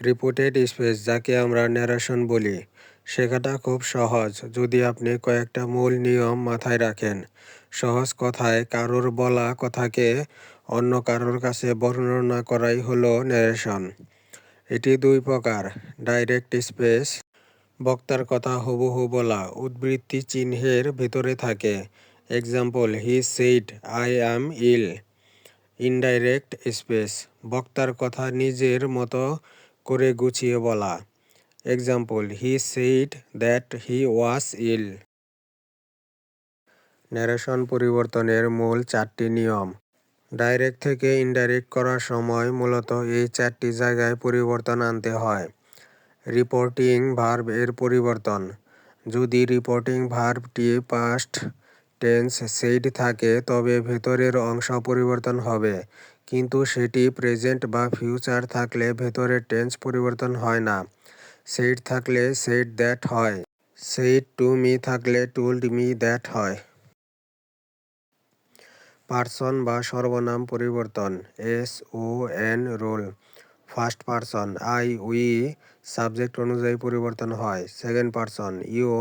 Reported space যাকে আমরা narration বলি, শেখাটা খুব সহজ যদি আপনি কয়েকটা মূল নিয়ম মাথায় রাখেন। সহজ কথায় কারোর বলা কথাকে অন্য কারোর কাছে বর্ণনা করাই হলো ন্যারেশন এটি দুই প্রকার ডাইরেক্ট স্পেস বক্তার কথা হুবহু বলা, উদ্বৃত্তি চিহ্নের ভেতরে থাকে। Example he said I am ill indirect space বক্তার কথা নিজের মতো করে গুছিয়ে বলা। Example he said that he was ill narration পরিবর্তনের মূল চারটি নিয়ম। ডাইরেক্ট থেকে ইনডাইরেক্ট করার সময় মূলত এই চারটি জায়গায় পরিবর্তন আনতে হয়। রিপোর্টিং ভার্ব এর পরিবর্তন। যদি রিপোর্টিং ভার্বটি পাস্ট টেন্স সেইড থাকে, তবে ভেতরের অংশ পরিবর্তন হবে। কিন্তু সেটি প্রেজেন্ট বা ফিউচার থাকলে ভেতরে টেন্স পরিবর্তন হয় না। সেইট থাকলে সেইড দ্যাট হয়। সেইট টু মি থাকলে টুল্ড মি দ্যাট হয়। পার্সন বা সর্বনাম পরিবর্তন। S O N rule. First person. I we subject অনুযায়ী পরিবর্তন হয়। Second person. ইউ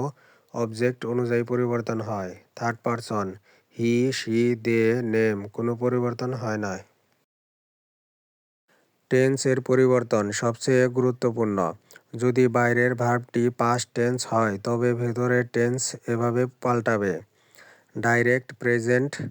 অবজেক্ট অনুযায়ী পরিবর্তন হয়। Third person. He, she, they, name. কোনো পরিবর্তন হয় না। টেন্স এর পরিবর্তন সবচেয়ে গুরুত্বপূর্ণ। যদি বাইরের ভার্বটি পাস্ট টেন্স হয়, তবে ভেতরের টেন্স এভাবে পাল্টাবে। Direct, present,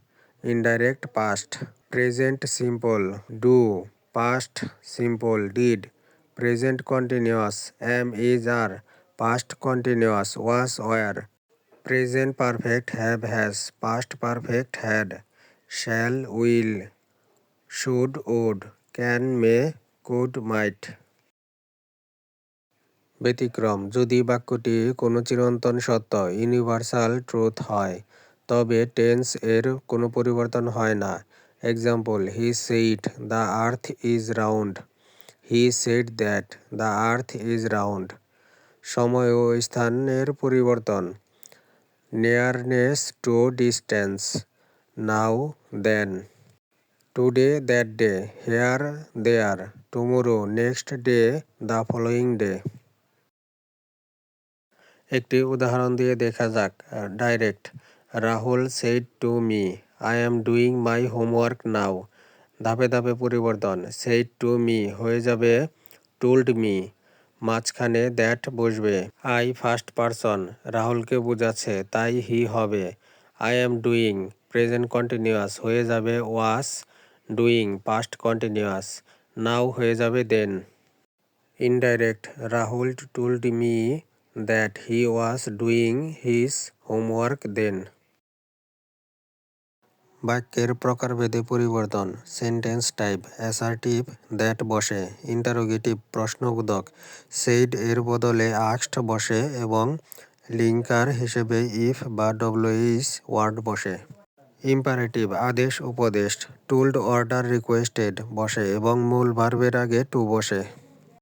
indirect, past. Present, simple. Do, past, simple. Did, present, continuous. Am is, are, past, continuous. Was, were. Present, perfect, have, has. Past, perfect, had. Shall, will. Should, would. Can may, could might. ব্যতিক্রম, যদি বাক্যটি কোনো চিরন্তন সত্য, universal truth হয়, তবে tense এর কোনো পরিবর্তন হয় না। Example, he said, the earth is round. He said that, the earth is round. সময় ও স্থানের পরিবর্তন। Nearness to distance. Now, then. Today that day here there tomorrow next day the following day একটি উদাহরণ দিয়ে দেখা যাক। Direct Rahul said to me I am doing my homework now ধাপে ধাপে পরিবর্তন। সেইড টু মি হয়ে যাবে। টুল্ড মি মাঝখানে দ্যাট বসবে। আই ফার্স্ট পারসন রাহুলকে বোঝাচ্ছে, তাই হি হবে। I am doing present continuous হয়ে যাবে। Was doing past continuous now হয়ে যাবে then indirect Rahul told me that he was doing his homework then বাক্যের প্রকারভেদে পরিবর্তন। সেন্টেন্স টাইপ অ্যাসার্টিভ দ্যাট বসে। ইন্টারোগেটিভ প্রশ্নবোধক সেইড এর বদলে আক্সড বসে এবং লিঙ্কার হিসেবে ইফ বা ডব্লিউএইচ ওয়ার্ড বসে। ইম্পারেটিভ আদেশ উপদেশ টুল্ড অর্ডার রিকোয়েস্টেড বসে এবং মূল ভার্বের আগে টু বসে।